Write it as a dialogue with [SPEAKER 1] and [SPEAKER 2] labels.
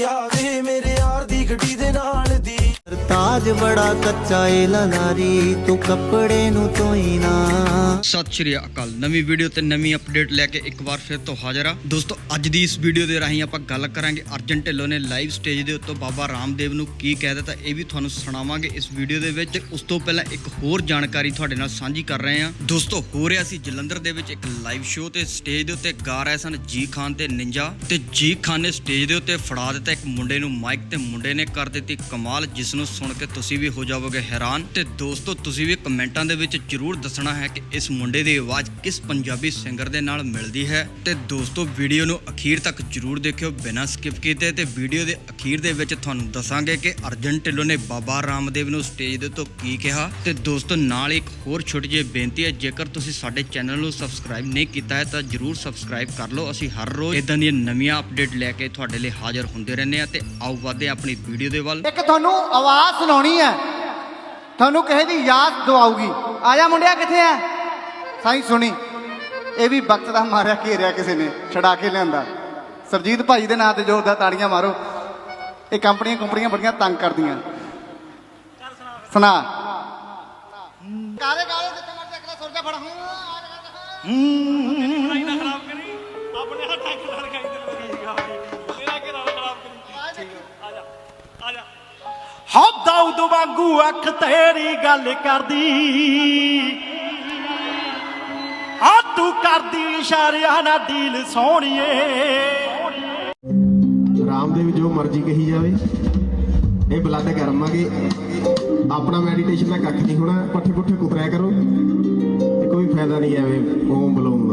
[SPEAKER 1] your
[SPEAKER 2] ਤਾਜ ਬੜਾ ਕੱਚਾ ਏ ਲਲਾਰੀ, ਤੂੰ ਕੱਪੜੇ ਨੂੰ ਧੋਈ ਨਾ।
[SPEAKER 3] ਸਤਿ ਸ਼੍ਰੀ ਅਕਾਲ। ਨਵੀਂ ਵੀਡੀਓ ਤੇ ਨਵੀਂ ਅਪਡੇਟ ਲੈ ਕੇ ਇੱਕ ਵਾਰ ਫਿਰ ਤੋਂ ਹਾਜ਼ਰ ਆ ਦੋਸਤੋ, ਅੱਜ ਦੀ ਇਸ ਵੀਡੀਓ ਦੇ ਰਾਹੀਂ ਆਪਾਂ ਗੱਲ ਕਰਾਂਗੇ ਅਰਜਨ ਢਿੱਲੋਂ ਨੇ ਲਾਈਵ ਸਟੇਜ ਦੇ ਉੱਤੇ ਬਾਬਾ ਰਾਮਦੇਵ ਨੂੰ ਕੀ ਕਹਿ ਦਿੱਤਾ, ਇਹ ਵੀ ਤੁਹਾਨੂੰ ਸੁਣਾਵਾਂਗੇ ਇਸ ਵੀਡੀਓ ਦੇ ਵਿੱਚ। ਉਸ ਤੋਂ ਪਹਿਲਾਂ ਇੱਕ ਹੋਰ ਜਾਣਕਾਰੀ ਤੁਹਾਡੇ ਨਾਲ ਸਾਂਝੀ ਕਰ ਰਹੇ ਹਾਂ। ਦੋਸਤੋ, ਹੋ ਰਿਹਾ ਸੀ ਜਲੰਧਰ ਦੇ ਵਿੱਚ ਇੱਕ ਲਾਈਵ ਸ਼ੋਅ ਤੇ ਸਟੇਜ ਦੇ ਉੱਤੇ ਗਾ ਰਹੇ ਸਨ ਜੀ ਖਾਨ ਤੇ ਨਿੰਜਾ। ਤੇ ਜੀ ਖਾਨ ਨੇ ਸਟੇਜ ਦੇ ਉੱਤੇ ਫੜਾ ਦਿੱਤਾ ਇੱਕ ਮੁੰਡੇ ਨੂੰ ਮਾਈਕ ਤੇ ਮੁੰਡੇ ਨੇ ਕਰ ਦਿੱਤੀ ਕਮਾਲ, ਜਿਸ ਨੂੰ ਸੁਣ ਕੇ ਤੁਸੀਂ ਵੀ ਹੋ ਜਾਵੋਗੇ ਹੈਰਾਨ ਤੇ ਦੋਸਤੋ, ਤੁਸੀਂ ਵੀ ਕਮੈਂਟਾਂ ਦੇ ਵਿੱਚ ਜਰੂਰ ਦੱਸਣਾ ਹੈ ਕਿ ਇਸ ਮੁੰਡੇ ਦੀ ਆਵਾਜ਼ ਕਿਸ ਪੰਜਾਬੀ ਸਿੰਗਰ ਦੇ ਨਾਲ ਮਿਲਦੀ ਹੈ। ਤੇ ਦੋਸਤੋ, ਵੀਡੀਓ ਨੂੰ ਅਖੀਰ ਤੱਕ ਜਰੂਰ ਦੇਖਿਓ ਬਿਨਾਂ ਸਕਿਪ ਕੀਤੇ ਤੇ ਵੀਡੀਓ ਦੇ ਅਖੀਰ ਦੇ ਵਿੱਚ ਤੁਹਾਨੂੰ ਦੱਸਾਂਗੇ ਕਿ ਅਰਜਨ ਢਿੱਲੋਂ ਨੇ ਬਾਬਾ ਰਾਮਦੇਵ ਨੂੰ ਸਟੇਜ ਦੇ ਤੋਂ ਕੀ ਕਿਹਾ। ਤੇ ਦੋਸਤੋ, ਨਾਲ ਇੱਕ ਹੋਰ ਛੋਟੀ ਜਿਹੀ ਬੇਨਤੀ ਹੈ, ਜੇਕਰ ਤੁਸੀਂ ਸਾਡੇ ਚੈਨਲ ਨੂੰ ਸਬਸਕ੍ਰਾਈਬ ਨਹੀਂ ਕੀਤਾ ਹੈ, ਤਾਂ ਜਰੂਰ ਸਬਸਕ੍ਰਾਈਬ ਕਰ ਲਓ। ਅਸੀਂ ਹਰ ਰੋਜ਼ ਇਦਾਂ ਦੀਆਂ ਨਵੀਆਂ ਅਪਡੇਟ ਲੈ ਕੇ ਤੁਹਾਡੇ ਲਈ ਹਾਜ਼ਰ ਹੁੰਦੇ ਰਹਿੰਦੇ ਹਾਂ ਤੇ ਆਓ ਵਧਦੇ ਆਪਣੀ ਵੀਡੀਓ ਦੇ ਵੱਲ।
[SPEAKER 4] ਇੱਕ ਤੁਹਾਨੂੰ ਆਵਾਜ਼ ਸੁਣਾਉਣੀ ਹੈ। ਤੁਹਾਨੂੰ ਕਿਸੇ ਦੀ ਯਾਦ ਦਵਾਉਗੀ ਆ ਜਾ ਮੁੰਡਿਆ ਕਿੱਥੇ ਆ ਸਾਈ ਸੁਣੀ। ਇਹ ਵੀ ਵਕਤ ਦਾ ਮਾਰਿਆ ਘੇਰਿਆ ਕਿਸੇ ਨੇ ਛਡਾ ਕੇ ਲਿਆਂਦਾ। ਸਰਜੀਤ ਭਾਈ ਦੇ ਨਾਂ ਤੇ ਜ਼ੋਰਦਾਰ ਤਾੜੀਆਂ ਮਾਰੋ। ਇਹ ਕੰਪਨੀਆਂ ਕੰਪਨੀਆਂ ਬੜੀਆਂ ਤੰਗ ਕਰਦੀਆਂ। ਸੁਣਾ। ਕਾਲੇ ਕਾਲੇ ਜਿੱਥੇ ਮਰਜ਼ੀ ਅਗਲਾ ਸੁਰ ਜਾ ਫੜ। ਹੂੰ ਆ ਜਾ, ਆ ਜਾ।
[SPEAKER 5] ਹੋ, ਦਾਊਦ ਵਾਂਗੂ ਅੱਖ ਤੇਰੀ ਗੱਲ ਕਰਦੀ। ਆ ਤੂੰ ਕਰਦੀ ਇਸ਼ਾਰਿਆਂ ਨਾਲ ਡੀਲ ਸੋਹਣੀਏ।
[SPEAKER 6] ਰਾਮਦੇਵ, ਜੋ ਮਰਜ਼ੀ ਕਹੀ ਜਾਵੇ, ਇਹ ਬਲੱਡ ਗਰਮ ਆਗੇ ਆਪਣਾ ਮੈਡੀਟੇਸ਼ਨ ਦਾ ਕੱਖ ਨਹੀਂ ਹੋਣਾ ਪੱਠੇ ਪੁੱਠੇ ਕੁਤਰਿਆ ਕਰੋ ਕੋਈ ਫਾਇਦਾ ਨਹੀਂ ਐਵੇਂ, ਓਮ ਬਲੋਮ।